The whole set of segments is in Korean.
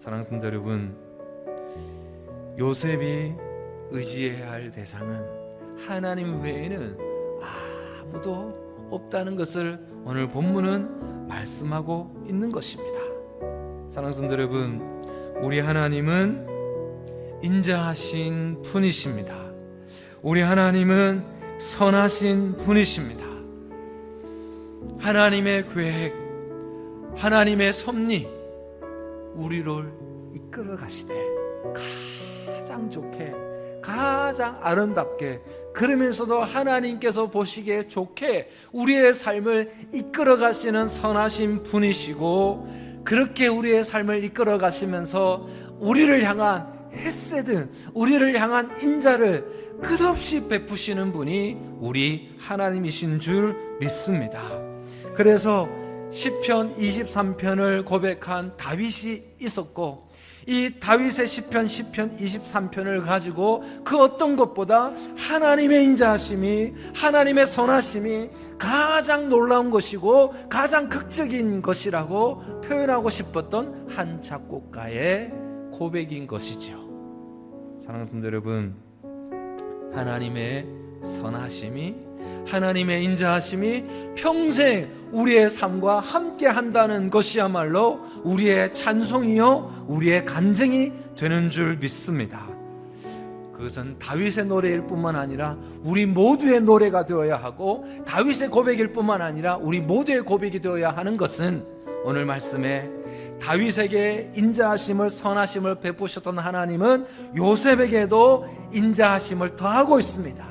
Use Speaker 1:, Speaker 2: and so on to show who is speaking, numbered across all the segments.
Speaker 1: 사랑하는 여러분, 요셉이 의지해야 할 대상은 하나님 외에는 아무도 없다는 것을 오늘 본문은 말씀하고 있는 것입니다. 사랑하는 여러분, 우리 하나님은 인자하신 분이십니다. 우리 하나님은 선하신 분이십니다. 하나님의 계획, 하나님의 섭리, 우리를 이끌어 가시되 가장 좋게, 가장 아름답게, 그러면서도 하나님께서 보시기에 좋게 우리의 삶을 이끌어 가시는 선하신 분이시고, 그렇게 우리의 삶을 이끌어 가시면서 우리를 향한 헤세드, 우리를 향한 인자를 끝없이 베푸시는 분이 우리 하나님이신 줄 믿습니다. 그래서 시편 23편을 고백한 다윗이 있었고 이 다윗의 시편 시편 23편을 가지고 그 어떤 것보다 하나님의 인자하심이 하나님의 선하심이 가장 놀라운 것이고 가장 극적인 것이라고 표현하고 싶었던 한 작곡가의 고백인 것이죠. 사랑하는 여러분, 하나님의 선하심이 하나님의 인자하심이 평생 우리의 삶과 함께 한다는 것이야말로 우리의 찬송이요 우리의 간증이 되는 줄 믿습니다. 그것은 다윗의 노래일 뿐만 아니라 우리 모두의 노래가 되어야 하고 다윗의 고백일 뿐만 아니라 우리 모두의 고백이 되어야 하는 것은 오늘 말씀에 다윗에게 인자하심을 선하심을 베푸셨던 하나님은 요셉에게도 인자하심을 더하고 있습니다.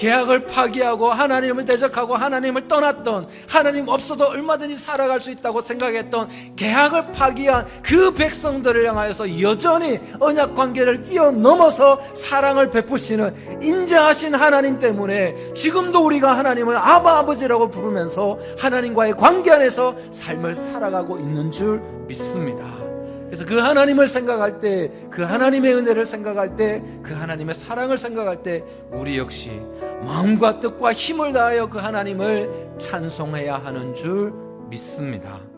Speaker 1: 계약을 파기하고 하나님을 대적하고 하나님을 떠났던 하나님 없어도 얼마든지 살아갈 수 있다고 생각했던 계약을 파기한 그 백성들을 향하여서 여전히 언약 관계를 뛰어넘어서 사랑을 베푸시는 인자하신 하나님 때문에 지금도 우리가 하나님을 아바 아버지라고 부르면서 하나님과의 관계 안에서 삶을 살아가고 있는 줄 믿습니다. 그래서 그 하나님을 생각할 때, 그 하나님의 은혜를 생각할 때, 그 하나님의 사랑을 생각할 때, 우리 역시 마음과 뜻과 힘을 다하여 그 하나님을 찬송해야 하는 줄 믿습니다.